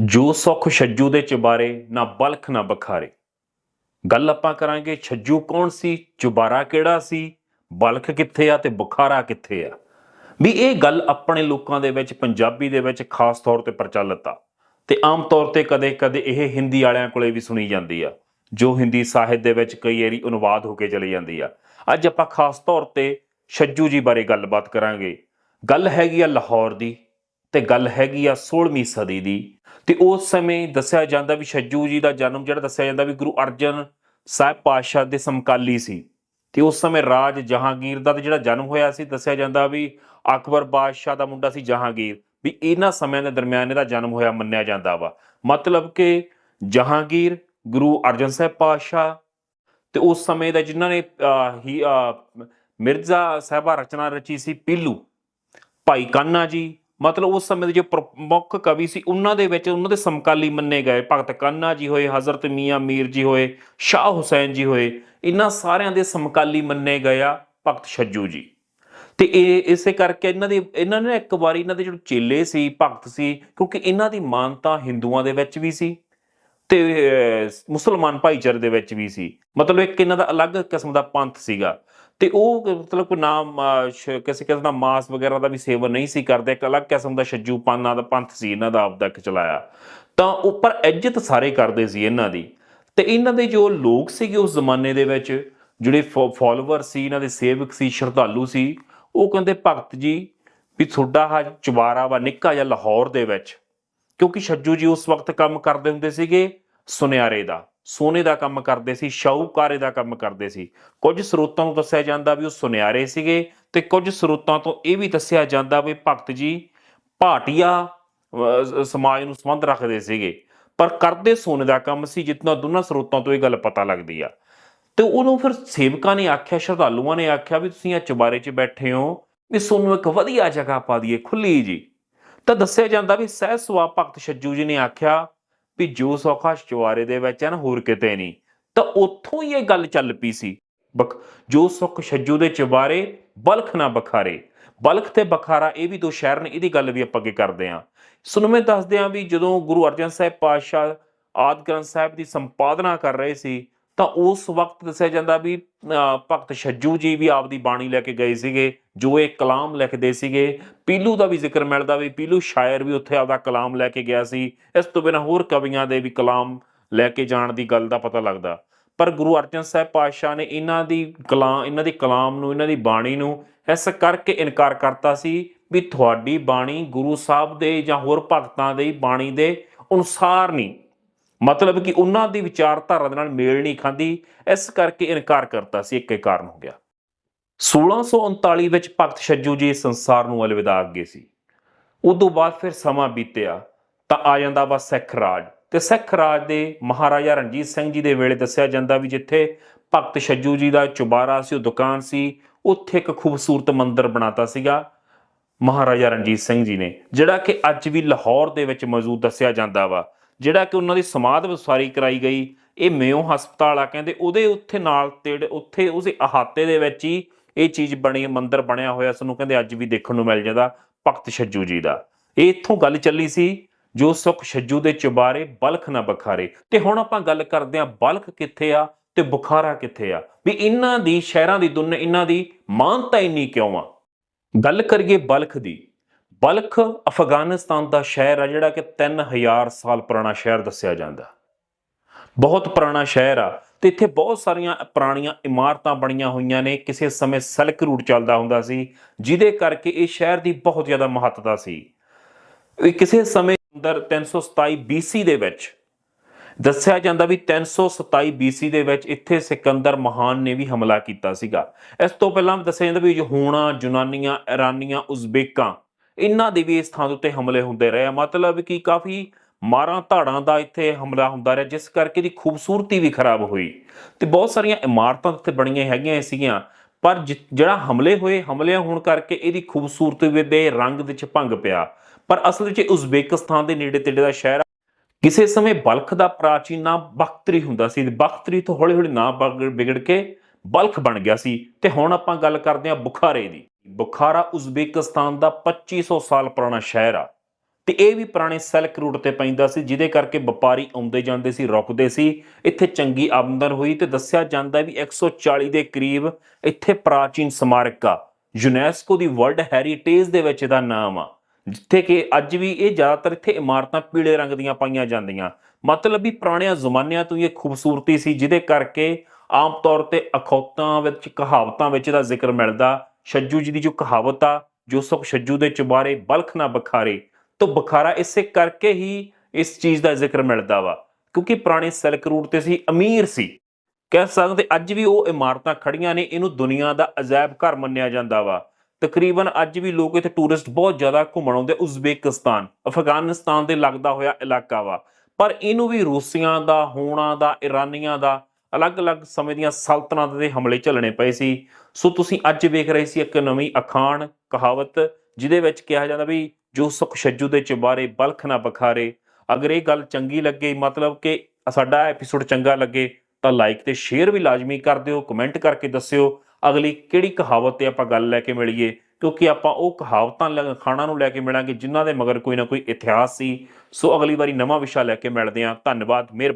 ਜੋ ਸੁਖ ਛੱਜੂ ਦੇ ਚੁਬਾਰੇ, ਨਾ ਬਲਖ ਨਾ ਬਖਾਰੇ। ਗੱਲ ਆਪਾਂ ਕਰਾਂਗੇ, ਛੱਜੂ ਕੌਣ ਸੀ? ਚੁਬਾਰਾ ਕਿਹੜਾ ਸੀ? ਬਲਖ ਕਿੱਥੇ ਆ ਤੇ ਬੁਖਾਰਾ ਕਿੱਥੇ ਆ? ਵੀ ਇਹ ਗੱਲ ਆਪਣੇ ਲੋਕਾਂ ਦੇ ਵਿੱਚ, ਪੰਜਾਬੀ ਦੇ ਵਿੱਚ ਖਾਸ ਤੌਰ ਤੇ ਪ੍ਰਚਲਿਤ ਆ। ਤੇ ਆਮ ਤੌਰ ਤੇ ਕਦੇ-ਕਦੇ ਇਹ ਹਿੰਦੀ ਵਾਲਿਆਂ ਕੋਲੇ ਵੀ ਸੁਣੀ ਜਾਂਦੀ ਆ। ਜੋ ਹਿੰਦੀ ਸਾਹਿਤ ਦੇ ਵਿੱਚ ਕਈ ਵਾਰੀ ਅਨੁਵਾਦ ਹੋ ਕੇ ਚਲੀ ਜਾਂਦੀ ਆ। ਅੱਜ ਆਪਾਂ ਖਾਸ ਤੌਰ ਤੇ ਛੱਜੂ ਜੀ ਬਾਰੇ ਗੱਲਬਾਤ ਕਰਾਂਗੇ। ਗੱਲ ਹੈਗੀ ਆ ਲਾਹੌਰ ਦੀ। ਤੇ ਗੱਲ ਹੈਗੀ ਆ 16ਵੀਂ ਸਦੀ ਦੀ। ਤੇ ਉਸ ਸਮੇਂ ਦੱਸਿਆ ਜਾਂਦਾ ਵੀ ਛੱਜੂ ਜੀ ਦਾ ਜਨਮ ਜਿਹੜਾ ਦੱਸਿਆ ਜਾਂਦਾ ਵੀ ਗੁਰੂ ਅਰਜਨ ਸਾਹਿਬ ਪਾਤਸ਼ਾਹ ਦੇ ਸਮਕਾਲੀ ਸੀ। ਤੇ ਉਸ ਸਮੇਂ ਰਾਜ ਜਹਾਂਗੀਰ ਦਾ ਤੇ ਜਿਹੜਾ ਜਨਮ ਹੋਇਆ ਸੀ, ਦੱਸਿਆ ਜਾਂਦਾ ਵੀ ਅਕਬਰ ਬਾਦਸ਼ਾਹ ਦਾ ਮੁੰਡਾ ਸੀ ਜਹਾਂਗੀਰ। ਵੀ ਇਹਨਾਂ ਸਮਿਆਂ ਦੇ ਦਰਮਿਆਨ ਇਹਦਾ ਜਨਮ ਹੋਇਆ ਮੰਨਿਆ ਜਾਂਦਾ ਵਾ। ਮਤਲਬ ਕਿ ਜਹਾਂਗੀਰ, ਗੁਰੂ ਅਰਜਨ ਸਾਹਿਬ ਪਾਤਸ਼ਾਹ ਤੇ ਉਸ ਸਮੇਂ ਦਾ ਜਿਨ੍ਹਾਂ ਨੇ ਹੀ ਮਿਰਜ਼ਾ ਸਾਹਿਬਾ ਰਚਨਾ ਰਚੀ ਸੀ ਪੀਲੂ, ਭਾਈ ਕਾਨਾ ਜੀ ਮਤਲਬ ਉਸ ਸਮੇਂ ਦੇ ਜੋ ਪ੍ਰਮੁੱਖ ਕਵੀ ਸੀ, ਉਹਨਾਂ ਦੇ ਵਿੱਚ ਉਹਨਾਂ ਦੇ ਸਮਕਾਲੀ ਮੰਨੇ ਗਏ। ਭਗਤ ਕਾਨਾ ਜੀ ਹੋਏ, ਹਜ਼ਰਤ ਮੀਆਂ ਮੀਰ ਜੀ ਹੋਏ, ਸ਼ਾਹ ਹੁਸੈਨ ਜੀ ਹੋਏ ਇਹਨਾਂ ਸਾਰਿਆਂ ਦੇ ਸਮਕਾਲੀ ਮੰਨੇ ਗਏ ਆ ਭਗਤ ਛੱਜੂ ਜੀ। ਤੇ ਇਹ ਇਸੇ ਕਰਕੇ ਇਹਨਾਂ ਦੇ ਇਹਨਾਂ ਨੇ ਇੱਕ ਵਾਰੀ ਇਹਨਾਂ ਦੇ ਜਿਹੜੇ ਚੇਲੇ ਸੀ, ਭਗਤ ਸੀ, ਕਿਉਂਕਿ ਇਹਨਾਂ ਦੀ ਮਾਨਤਾ ਹਿੰਦੂਆਂ ਦੇ ਵਿੱਚ ਵੀ ਸੀ ਤੇ ਮੁਸਲਮਾਨ ਭਾਈਚਾਰੇ ਦੇ ਵਿੱਚ ਵੀ ਸੀ। ਮਤਲਬ ਇੱਕ ਇਹਨਾਂ ਦਾ ਅਲੱਗ ਕਿਸਮ ਦਾ ਪੰਥ ਸੀਗਾ। ਤੇ ਉਹ ਮਤਲਬ ਕੋਈ ਨਾਮ ਅਹ, ਸ਼- ਕਿਸੇ ਦਾ ਮਾਸ ਵਗੈਰਾ ਦਾ ਵੀ ਸੇਵਨ ਨਹੀਂ ਸੀ ਕਰਦੇ ਇੱਕ ਅਲੱਗ ਕਿਸਮ ਦਾ ਛੱਜੂ ਪਾਨਾ ਦਾ ਪੰਥ ਸੀ ਇਹਨਾਂ ਦਾ ਆਪ ਤੱਕ ਚਲਾਇਆ। ਤਾਂ ਉੱਪਰ ਇੱਜ਼ਤ ਸਾਰੇ ਕਰਦੇ ਸੀ ਇਹਨਾਂ ਦੀ। ਤੇ ਇਹਨਾਂ ਦੇ ਜੋ ਲੋਕ ਸੀਗੇ ਉਸ ਜ਼ਮਾਨੇ ਦੇ ਵਿੱਚ ਜਿਹੜੇ ਫਾਲੋਅਰ ਸੀ ਇਹਨਾਂ ਦੇ ਸੇਵਕ ਸੀ ਸ਼ਰਧਾਲੂ ਸੀ ਉਹ ਕਹਿੰਦੇ ਭਗਤ ਜੀ ਵੀ ਤੁਹਾਡਾ ਹਾ ਚੁਬਾਰਾ ਵਾ ਨਿੱਕਾ ਜਿਹਾ ਲਾਹੌਰ ਦੇ ਵਿੱਚ ਕਿਉਂਕਿ ਛੱਜੂ ਜੀ ਉਸ ਵਕਤ ਕੰਮ ਕਰਦੇ ਹੁੰਦੇ ਸੀਗੇ ਸੁਨਿਆਰੇ ਦਾ। ਸੋਨੇ ਦਾ ਕੰਮ ਕਰਦੇ ਸੀ, ਸ਼ਾਹੂਕਾਰੇ ਦਾ ਕੰਮ ਕਰਦੇ ਸੀ। ਕੁਝ ਸਰੋਤਾਂ ਨੂੰ ਦੱਸਿਆ ਜਾਂਦਾ ਵੀ ਉਹ ਸੁਨਿਆਰੇ ਸੀਗੇ ਤੇ ਕੁਝ ਸਰੋਤਾਂ ਤੋਂ ਇਹ ਵੀ ਦੱਸਿਆ ਜਾਂਦਾ ਵੀ ਭਗਤ ਜੀ ਭਾਟੀਆ ਸਮਾਜ ਨੂੰ ਸੰਬੰਧ ਰੱਖਦੇ ਸੀਗੇ। ਪਰ ਕਰਦੇ ਸੋਨੇ ਦਾ ਕੰਮ ਸੀ ਜਿਤਨਾ ਦੋਨਾਂ ਸਰੋਤਾਂ ਤੋਂ ਇਹ ਗੱਲ ਪਤਾ ਲੱਗਦੀ ਆ। ਤੇ ਉਹਨੂੰ ਫਿਰ ਸੇਵਕਾਂ ਨੇ ਆਖਿਆ, ਸ਼ਰਧਾਲੂਆਂ ਨੇ ਆਖਿਆ ਵੀ ਤੁਸੀਂ ਆ ਚੁਬਾਰੇ 'ਚ ਬੈਠੇ ਹੋ ਵੀ ਸੋਨੂੰ ਇੱਕ ਵਧੀਆ ਜਗ੍ਹਾ ਪਾ ਦਈਏ ਖੁੱਲੀ ਜੀ। ਤਾਂ ਦੱਸਿਆ ਜਾਂਦਾ ਵੀ ਸਹਿ ਸੁਆ ਭਗਤ ਛੱਜੂ ਜੀ ਨੇ ਆਖਿਆ ਵੀ ਜੋ ਸੌਖਾ ਚੁਬਾਰੇ ਦੇ ਵਿੱਚ ਹੈ ਨਾ, ਹੋਰ ਕਿਤੇ ਨਹੀਂ। ਤਾਂ ਉੱਥੋਂ ਹੀ ਇਹ ਗੱਲ ਚੱਲ ਪਈ ਸੀ। ਬਖ, ਜੋ ਸੁਖ ਛੱਜੂ ਦੇ ਚਵਾਰੇ ਬਲਖ ਨਾ ਬਖਾਰੇ। ਬਲਖ ਤੇ ਬਖਾਰਾ ਇਹ ਵੀ ਦੋ ਸ਼ਹਿਰ ਨੇ, ਇਹਦੀ ਗੱਲ ਵੀ ਆਪਾਂ ਅੱਗੇ ਕਰਦੇ ਆਂ ਸੁਣ ਮੈਂ ਦੱਸਦੇ ਆਂ ਵੀ ਜਦੋਂ ਗੁਰੂ ਅਰਜਨ ਸਾਹਿਬ ਪਾਤਸ਼ਾਹ ਆਦਿ ਗ੍ਰੰਥ ਸਾਹਿਬ ਦੀ ਸੰਪਾਦਨਾ ਕਰ ਰਹੇ ਸੀ ਤਾਂ ਉਸ ਵਕਤ ਦੱਸਿਆ ਜਾਂਦਾ ਵੀ ਭਗਤ ਛੱਜੂ ਜੀ ਵੀ ਆਪਦੀ ਬਾਣੀ ਲੈ ਕੇ ਗਏ ਸੀਗੇ, ਜੋ ਇਹ ਕਲਾਮ ਲਿਖਦੇ ਸੀਗੇ। ਪੀਲੂ ਦਾ ਵੀ ਜ਼ਿਕਰ ਮਿਲਦਾ ਵੀ ਪੀਲੂ ਸ਼ਾਇਰ ਵੀ ਉੱਥੇ ਆਪਦਾ ਕਲਾਮ ਲੈ ਕੇ ਗਿਆ ਸੀ। ਇਸ ਤੋਂ ਬਿਨਾਂ ਹੋਰ ਕਵੀਆਂ ਦੇ ਵੀ ਕਲਾਮ ਲੈ ਕੇ ਜਾਣ ਦੀ ਗੱਲ ਦਾ ਪਤਾ ਲੱਗਦਾ। ਪਰ ਗੁਰੂ ਅਰਜਨ ਸਾਹਿਬ ਪਾਤਸ਼ਾਹ ਨੇ ਇਹਨਾਂ ਦੀ ਕਲਾਮ ਇਹਨਾਂ ਦੀ ਕਲਾਮ ਨੂੰ, ਇਹਨਾਂ ਦੀ ਬਾਣੀ ਨੂੰ ਇਸ ਕਰਕੇ ਇਨਕਾਰ ਕਰਤਾ ਸੀ ਵੀ ਤੁਹਾਡੀ ਬਾਣੀ ਗੁਰੂ ਸਾਹਿਬ ਦੇ ਜਾਂ ਹੋਰ ਭਗਤਾਂ ਦੀ ਬਾਣੀ ਦੇ ਅਨੁਸਾਰ ਨਹੀਂ। ਮਤਲਬ ਕਿ ਉਹਨਾਂ ਦੀ ਵਿਚਾਰਧਾਰਾ ਦੇ ਨਾਲ ਮੇਲ ਨਹੀਂ ਖਾਂਦੀ, ਇਸ ਕਰਕੇ ਇਨਕਾਰ ਕਰਤਾ ਸੀ ਇੱਕ ਕਾਰਨ ਹੋ ਗਿਆ। 1639 ਵਿੱਚ ਭਗਤ ਛੱਜੂ ਜੀ ਸੰਸਾਰ ਨੂੰ ਅਲਵਿਦਾ ਅੱਗੇ ਸੀ। ਉਦੋਂ ਬਾਅਦ ਫਿਰ ਸਮਾਂ ਬੀਤਿਆ, ਤਾਂ ਆ ਜਾਂਦਾ ਵਾ ਸਿੱਖ ਰਾਜ। ਤੇ ਸਿੱਖ ਰਾਜ ਦੇ ਮਹਾਰਾਜਾ ਰਣਜੀਤ ਸਿੰਘ ਜੀ ਦੇ ਵੇਲੇ ਦੱਸਿਆ ਜਾਂਦਾ ਵੀ ਜਿੱਥੇ ਭਗਤ ਛੱਜੂ ਜੀ ਦਾ ਚੁਬਾਰਾ ਸੀ, ਉਹ ਦੁਕਾਨ ਸੀ, ਉੱਥੇ ਇੱਕ ਖੂਬਸੂਰਤ ਮੰਦਿਰ ਬਣਾਤਾ ਸੀਗਾ, ਮਹਾਰਾਜਾ ਰਣਜੀਤ ਸਿੰਘ ਜੀ ਨੇ, ਜਿਹੜਾ ਕਿ ਅੱਜ ਵੀ ਲਾਹੌਰ ਦੇ ਵਿੱਚ ਮੌਜੂਦ ਦੱਸਿਆ ਜਾਂਦਾ ਵਾ। ਜਿਹੜਾ ਕਿ ਉਹਨਾਂ ਦੀ ਸਮਾਧ ਵਸਾਰੀ ਕਰਾਈ ਗਈ, ਇਹ ਮੇਓ ਹਸਪਤਾਲ ਆ ਕਹਿੰਦੇ, ਉਹਦੇ ਉੱਥੇ ਨਾਲ ਤੇੜ, ਉੱਥੇ ਉਸੇ ਅਹਾਤੇ ਦੇ ਵਿੱਚ ਹੀ ਇਹ ਚੀਜ਼ ਬਣੀ, ਮੰਦਿਰ ਬਣਿਆ ਹੋਇਆ, ਸਾਨੂੰ ਕਹਿੰਦੇ ਅੱਜ ਵੀ ਦੇਖਣ ਨੂੰ ਮਿਲ ਜਾਂਦਾ, ਭਗਤ ਛੱਜੂ ਜੀ ਦਾ। ਇਹ ਇੱਥੋਂ ਗੱਲ ਚੱਲੀ ਸੀ, ਜੋ ਸੁਖ ਛੱਜੂ ਦੇ ਚੁਬਾਰੇ ਬਲਖ ਨਾ ਬਖਾਰੇ। ਤੇ ਹੁਣ ਆਪਾਂ ਗੱਲ ਕਰਦੇ ਹਾਂ, ਬਲਖ ਕਿੱਥੇ ਆ ਤੇ ਬੁਖਾਰਾ ਕਿੱਥੇ ਆ? ਵੀ ਇਹਨਾਂ ਦੀ ਸ਼ਹਿਰਾਂ ਦੀ ਦੁਨ ਇਹਨਾਂ ਦੀ ਮਾਨਤਾ ਇੰਨੀ ਕਿਉਂ ਆ? ਗੱਲ ਕਰੀਏ ਬਲਖ ਦੀ। ਬਲਖ ਅਫਗਾਨਿਸਤਾਨ ਦਾ ਸ਼ਹਿਰ ਆ ਜਿਹੜਾ ਕਿ 3000 ਸਾਲ ਪੁਰਾਣਾ ਸ਼ਹਿਰ ਦੱਸਿਆ ਜਾਂਦਾ। ਬਹੁਤ ਪੁਰਾਣਾ ਸ਼ਹਿਰ ਆ ਤੇ ਇੱਥੇ ਬਹੁਤ ਸਾਰੀਆਂ ਪੁਰਾਣੀਆਂ ਇਮਾਰਤਾਂ ਬਣੀਆਂ ਹੋਈਆਂ ਨੇ। ਕਿਸੇ ਸਮੇਂ ਸਲਕ ਰੂਟ ਚੱਲਦਾ ਹੁੰਦਾ ਸੀ, ਜਿਹਦੇ ਕਰਕੇ ਇਹ ਸ਼ਹਿਰ ਦੀ ਬਹੁਤ ਜ਼ਿਆਦਾ ਮਹੱਤਤਾ ਸੀ। ਇਹ ਕਿਸੇ ਸਮੇਂ ਅੰਦਰ 327 BC ਦੇ ਵਿੱਚ ਦੱਸਿਆ ਜਾਂਦਾ ਵੀ 327 BC ਦੇ ਵਿੱਚ ਇੱਥੇ ਸਿਕੰਦਰ ਮਹਾਨ ਨੇ ਵੀ ਹਮਲਾ ਕੀਤਾ ਸੀਗਾ। ਇਸ ਤੋਂ ਪਹਿਲਾਂ ਦੱਸਿਆ ਜਾਂਦਾ ਵੀ ਯਹੂਣਾ ਯੂਨਾਨੀਆਂ ਇਰਾਨੀਆਂ, ਉਜ਼ਬੇਕਾਂ ਇਹਨਾਂ ਦੇ ਵੀ ਇਸ ਥਾਂ ਦੇ ਉੱਤੇ ਹਮਲੇ ਹੁੰਦੇ ਰਹੇ ਆ। ਮਤਲਬ ਕਿ ਕਾਫੀ ਮਾਰਾਂ ਧਾੜਾਂ ਦਾ ਇੱਥੇ ਹਮਲਾ ਹੁੰਦਾ ਰਿਹਾ, ਜਿਸ ਕਰਕੇ ਦੀ ਖੂਬਸੂਰਤੀ ਵੀ ਖਰਾਬ ਹੋਈ ਤੇ ਬਹੁਤ ਸਾਰੀਆਂ ਇਮਾਰਤਾਂ ਇੱਥੇ ਬਣੀਆਂ ਹੈਗੀਆਂ ਸੀਗੀਆਂ, ਪਰ ਜਿ- ਜਿਹੜਾ ਹਮਲੇ ਹੋਏ, ਹਮਲਿਆਂ ਹੋਣ ਕਰਕੇ ਇਹਦੀ ਖੂਬਸੂਰਤੀ ਦੇ ਰੰਗ ਦੇ ਵਿੱਚ ਭੰਗ ਪਿਆ ਪਰ ਅਸਲ ਵਿੱਚ ਇਹ ਉਜ਼ਬੇਕਿਸਤਾਨ ਦੇ ਨੇੜੇ ਤੇੜੇ ਦਾ ਸ਼ਹਿਰ ਆ। ਕਿਸੇ ਸਮੇਂ ਬਲਖ ਦਾ ਪ੍ਰਾਚੀਨ ਨਾਮ ਬਖਤਰੀ ਹੁੰਦਾ ਸੀ ਬਖਤਰੀ ਤੋਂ ਹੌਲੀ ਹੌਲੀ ਨਾਮ ਬਗ- ਵਿਗੜ ਕੇ ਬਲਖ ਬਣ ਗਿਆ ਸੀ ਤੇ ਹੁਣ ਆਪਾਂ ਗੱਲ ਕਰਦੇ ਹਾਂ ਬੁਖਾਰੇ ਦੀ ਬੁਖਾਰਾ ਉਜ਼ਬੇਕਿਸਤਾਨ ਦਾ 2500 ਸਾਲ ਪੁਰਾਣਾ ਸ਼ਹਿਰ ਆ। ਤੇ ਇਹ ਵੀ ਪੁਰਾਣੇ ਸਿਲਕ ਰੂਟ ਤੇ ਪੈਂਦਾ ਸੀ, ਜਿਹਦੇ ਕਰਕੇ ਵਪਾਰੀ ਆਉਂਦੇ ਜਾਂਦੇ ਸੀ, ਰੁਕਦੇ ਸੀ। ਇੱਥੇ ਚੰਗੀ ਆਮਦਨ ਹੋਈ ਤੇ ਦੱਸਿਆ ਜਾਂਦਾ ਵੀ 140 ਦੇ ਕਰੀਬ ਇੱਥੇ ਪ੍ਰਾਚੀਨ ਸਮਾਰਕ ਆ। ਯੂਨੈਸਕੋ ਦੀ ਵਰਲਡ ਹੈਰੀਟੇਜ ਦੇ ਵਿੱਚ ਇਹਦਾ ਨਾਮ ਆ। ਜਿੱਥੇ ਕਿ ਅੱਜ ਵੀ ਇਹ ਜ਼ਿਆਦਾਤਰ ਇੱਥੇ ਇਮਾਰਤਾਂ ਪੀਲੇ ਰੰਗ ਦੀਆਂ ਪਾਈਆਂ ਜਾਂਦੀਆਂ। ਮਤਲਬ ਵੀ ਪੁਰਾਣਿਆਂ ਜ਼ਮਾਨਿਆਂ ਤੋਂ ਹੀ ਇਹ ਖੂਬਸੂਰਤੀ ਸੀ, ਜਿਹਦੇ ਕਰਕੇ ਆਮ ਤੌਰ ਤੇ ਅਖੌਤਾਂ ਵਿੱਚ, ਕਹਾਵਤਾਂ ਵਿੱਚ ਦਾ ਜ਼ਿਕਰ ਮਿਲਦਾ। ਛੱਜੂ ਜੀ ਦੀ ਜੋ ਕਹਾਵਤ ਆ, ਜੋ ਸੁਖ ਛੱਜੂ ਦੇ ਚੁਬਾਰੇ ਬਲਖ ਨਾ ਬਖਾਰੇ, ਤੋਂ ਬਖਾਰਾ ਇਸੇ ਕਰਕੇ ਹੀ ਇਸ ਚੀਜ਼ ਦਾ ਜ਼ਿਕਰ ਮਿਲਦਾ ਵਾ, ਕਿਉਂਕਿ ਪੁਰਾਣੇ ਸਿਲਕ ਰੂਟ ਤੇ ਸੀ, ਅਮੀਰ ਸੀ। ਕਹਿ ਸਕਦੇ ਅੱਜ ਵੀ ਉਹ ਇਮਾਰਤਾਂ ਖੜੀਆਂ ਨੇ, ਇਹਨੂੰ ਦੁਨੀਆ ਦਾ ਅਜਾਇਬ ਘਰ ਮੰਨਿਆ ਜਾਂਦਾ ਵਾ। ਤਕਰੀਬਨ ਅੱਜ ਵੀ ਲੋਕ ਇੱਥੇ ਟੂਰਿਸਟ ਬਹੁਤ ਜ਼ਿਆਦਾ ਘੁੰਮਣ ਆਉਂਦੇ, ਉਜ਼ਬੇਕਿਸਤਾਨ, ਅਫਗਾਨਿਸਤਾਨ ਦੇ ਲੱਗਦਾ ਹੋਇਆ ਇਲਾਕਾ ਵਾ। ਪਰ ਇਹਨੂੰ ਵੀ ਰੂਸੀਆਂ ਦਾ, ਹੋਣਾ ਦਾ, ਇਰਾਨੀਆਂ ਦਾ ਅਲੱਗ-ਅਲੱਗ ਸਮੇਂ ਦੀਆਂ ਸਲਤਨਤਾਂ ਦੇ ਹਮਲੇ ਝੱਲਣੇ ਪਏ ਸੀ। ਸੋ ਤੁਸੀਂ ਅੱਜ ਵੇਖ ਰਹੇ ਸੀ ਇੱਕ ਨਵੀਂ ਅਖਾਣ ਕਹਾਵਤ, ਜਿਹਦੇ ਵਿੱਚ ਕਿਹਾ ਜਾਂਦਾ ਵੀ ਜੋ ਸੁਖ ਛੱਜੂ ਦੇ ਚੁਬਾਰੇ ਬਲਖ ਨਾ ਬਖਾਰੇ। ਅਗਰ ਇਹ ਗੱਲ ਚੰਗੀ ਲੱਗੇ, ਮਤਲਬ ਕਿ ਸਾਡਾ ਐਪੀਸੋਡ ਚੰਗਾ ਲੱਗੇ, ਤਾਂ ਲਾਈਕ ਤੇ ਸ਼ੇਅਰ ਵੀ ਲਾਜ਼ਮੀ ਕਰ ਦਿਓ ਕਮੈਂਟ ਕਰਕੇ ਦੱਸਿਓ ਅਗਲੀ ਕਿਹੜੀ ਕਹਾਵਤ ਤੇ ਆਪਾਂ ਗੱਲ ਲੈ ਕੇ ਮਿਲੀਏ। ਕਿਉਂਕਿ ਆਪਾਂ ਉਹ ਕਹਾਵਤਾਂ ਲ- ਨੂੰ ਲੈ ਕੇ ਮਿਲਾਂਗੇ, ਜਿਨ੍ਹਾਂ ਦੇ ਮਗਰ ਕੋਈ ਨਾ ਕੋਈ ਇਤਿਹਾਸ ਸੀ। ਸੋ ਅਗਲੀ ਵਾਰੀ ਨਵਾਂ ਵਿਸ਼ਾ ਲੈ ਕੇ ਮਿਲਦੇ ਹਾਂ। ਧੰਨਵਾਦ ਮਿਹਰ